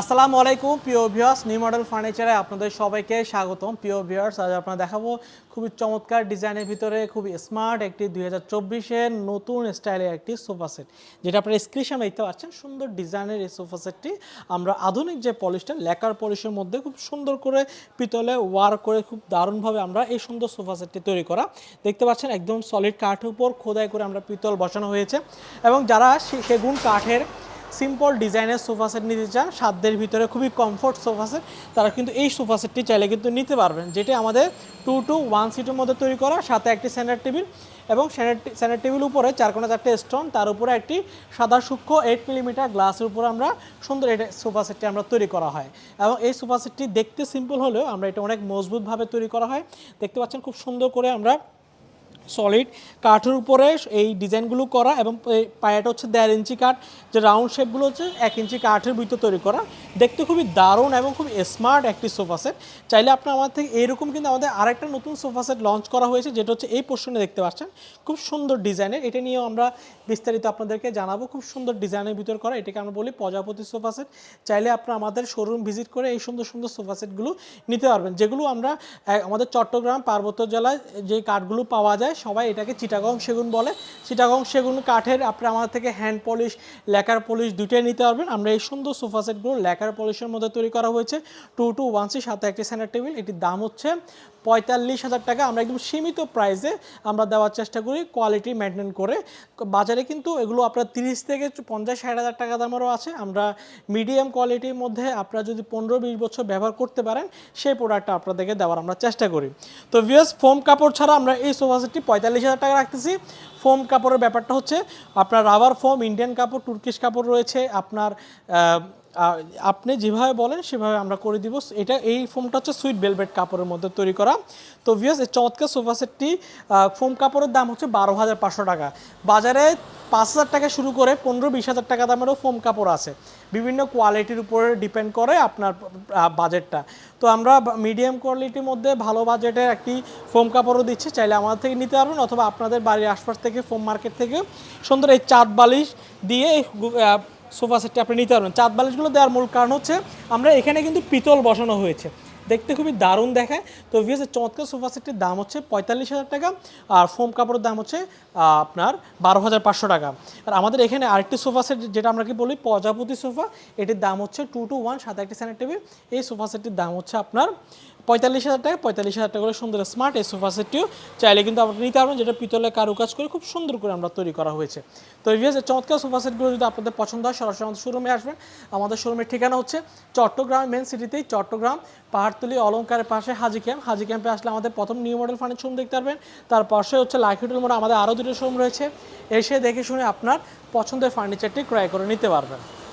আসসালামু আলাইকুম, প্রিয় ভিউয়ার্স নিউ মডেল ফার্নিচারে আপনাদের সবাইকে স্বাগতম। প্রিয় ভিউয়ার্স আজ আপনারা দেখাবো খুবই চমৎকার ডিজাইনের ভিতরে, খুবই স্মার্ট একটি দুই হাজার চব্বিশের নতুন স্টাইলের একটি সোফা সেট যেটা আপনারা স্ক্রিনে দেখতে পাচ্ছেন, সুন্দর ডিজাইনের এই সোফা সেটটি আমরা আধুনিক যে পলিশটা লেকার পলিশের মধ্যে খুব সুন্দর করে পিতলে ওয়ার করে খুব দারুণভাবে আমরা এই সুন্দর সোফা সেটটি তৈরি করা। দেখতে পাচ্ছেন একদম সলিড কাঠের উপর খোদাই করে আমরা পিতল বসানো হয়েছে। এবং যারা সেগুন কাঠের সিম্পল ডিজাইনের সোফা সেট নিতে চান, সাধ্যের ভিতরে খুবই কমফোর্ট সোফা সেট, তারা কিন্তু এই সোফা সেটটি চাইলে কিন্তু নিতে পারবেন, যেটি আমাদের টু টু ওয়ান সিটের মধ্যে তৈরি করা, সাথে একটি সেন্টার টেবিল এবং সেন্টার টেবিল উপরে চার কোণে চারটে স্টোন তার উপরে একটি সাদা সূক্ষ্ম এইট মিলিমিটার গ্লাসের উপরে আমরা সুন্দর এটা সোফা সেটটি আমরা তৈরি করা হয় এবং এই সোফা সেটটি দেখতে সিম্পল হলেও আমরা এটা অনেক মজবুতভাবে তৈরি করা হয়, দেখতে পাচ্ছেন খুব সুন্দর করে আমরা সলিড কাঠের উপরে এই ডিজাইনগুলো করা এবং পায়াটা হচ্ছে দেড় ইঞ্চি কাঠ, যে রাউন্ড শেপগুলো হচ্ছে এক ইঞ্চি কাঠের ভিতর তৈরি করা। দেখতে খুবই দারুণ এবং খুব স্মার্ট একটি সোফা সেট চাইলে আপনি আমার থেকে এইরকম কিন্তু আমাদের আরেকটা নতুন সোফা সেট লঞ্চ করা হয়েছে, যেটা হচ্ছে এই পোর্শনে দেখতে পাচ্ছেন। খুব সুন্দর ডিজাইনের, এটা নিয়েও আমরা বিস্তারিত আপনাদেরকে জানাব। খুব সুন্দর ডিজাইনের ভিতর করা, এটাকে আমরা বলি প্রজাপতি সোফা সেট চাইলে আপনারা আমাদের শোরুম ভিজিট করে এই সুন্দর সুন্দর সোফা সেটগুলো নিতে পারবেন, যেগুলো আমরা আমাদের চট্টগ্রাম পার্বত্য জেলায় যে কাঠগুলো পাওয়া যায় সবাই এটাকে চিটাগং সেগুন বলে। চিটাগং সেগুন কাঠের আপনি আমাদের থেকে হ্যান্ড পলিশ লেকার পলিশ দুইটাই নিতে পারবেন। আমরা এই সুন্দর সোফা সেটগুলো লেকার পলিশের মধ্যে তৈরি করা হয়েছে। টু টু ওয়ান সি সাথে একটি সেন্টার টেবিল এটির দাম হচ্ছে পঁয়তাল্লিশ হাজার টাকা। আমরা একদম সীমিত প্রাইসে আমরা দেওয়ার চেষ্টা করি কোয়ালিটি মেনটেন করে। বাজারে কিন্তু এগুলো আপনার তিরিশ থেকে পঞ্চাশ, ষাট হাজার টাকা দামেরও আছে। আমরা মিডিয়াম কোয়ালিটির মধ্যে আপনারা যদি পনেরো বিশ বছর ব্যবহার করতে পারেন, সেই প্রোডাক্টটা আপনাদেরকে দেওয়ার আমরা চেষ্টা করি। তো ভিএস ফোম কাপড় ছাড়া আমরা এই সোফা পঁয়তাল্লিশ হাজার টাকা রাখতেছি। ফোম কাপড়ের ব্যাপারটা হচ্ছে, আপনার রাবার ফোম, ইন্ডিয়ান কাপড়, তুর্কিশ কাপড় রয়েছে, আপনার আপনি যেভাবে বলেন, সেভাবে আমরা করে দিব। এটা এই ফোমটা হচ্ছে সুইট বেলভেট কাপড়ের মধ্যে তৈরি করা। তো ভিএস এই চমৎকার সোফা সেটটি ফোম কাপড়ের দাম হচ্ছে বারো হাজার পাঁচশো টাকা। বাজারে পাঁচ হাজার টাকা শুরু করে পনেরো বিশ হাজার টাকা দামেরও ফোম কাপড় আছে। বিভিন্ন কোয়ালিটির উপরে ডিপেন্ড করে আপনার বাজেটটা তো আমরা মিডিয়াম কোয়ালিটির মধ্যে ভালো বাজেটের একটি ফোম কাপড়ও দিচ্ছি। চাইলে আমাদের থেকে নিতে পারবেন অথবা আপনাদের বাড়ির আশপাশ থেকে, ফোম মার্কেট থেকে সুন্দর এই চাঁদ বালিশ দিয়ে সোফা সেটটি আপনি নিতে পারবেন। চাঁদ বালিশগুলো দেওয়ার মূল কারণ হচ্ছে আমরা এখানে কিন্তু পিতল বসানো হয়েছে। দেখতে খুবই দারুণ দেখায়। তো ভিএসের চমৎকার সোফা সেটটির দাম হচ্ছে পঁয়তাল্লিশ হাজার টাকা আর ফোম কাপড়ের দাম হচ্ছে আপনার বারো হাজার পাঁচশো টাকা। আর আমাদের এখানে আরেকটি সোফা সেট যেটা আমরা কি বলি, প্রজাপতি সোফা, এটির দাম হচ্ছে টু টু ওয়ান সাথে একটি সেন্টার টেবিল। এই সোফা সেটটির দাম হচ্ছে আপনার পঁয়তাল্লিশ হাজার টাকা, পঁয়তাল্লিশ হাজার টাকা করে সুন্দর স্মার্ট এই সোফা সেটটিও চাইলে কিন্তু আপনি নিতে পারবেন, যেটা পিতলে কারুকাজ করে খুব সুন্দর করে আমরা তৈরি করা হয়েছে। তো ভিএস চমৎকার সোফা সেটগুলো যদি আপনাদের পছন্দ হয়, সরাসরি আমাদের শোরুমে আসবেন। আমাদের শোরুমের ঠিকানা হচ্ছে চট্টগ্রাম মেন সিটিতেই চট্টগ্রাম, পাহাড়তলি অলঙ্কারের পাশে হাজি ক্যাম্প হাজি ক্যাম্পে আসলে আমাদের প্রথম নিউ মডেল ফার্নিচার শোরুম দেখতে পারবেন। তার পাশে হচ্ছে লাইফিটুল মোড়ে আমাদের আরও দুটো শোরুম রয়েছে। এসে দেখে শুনে আপনার পছন্দের ফার্নিচারটি ক্রয় করে নিতে পারবেন।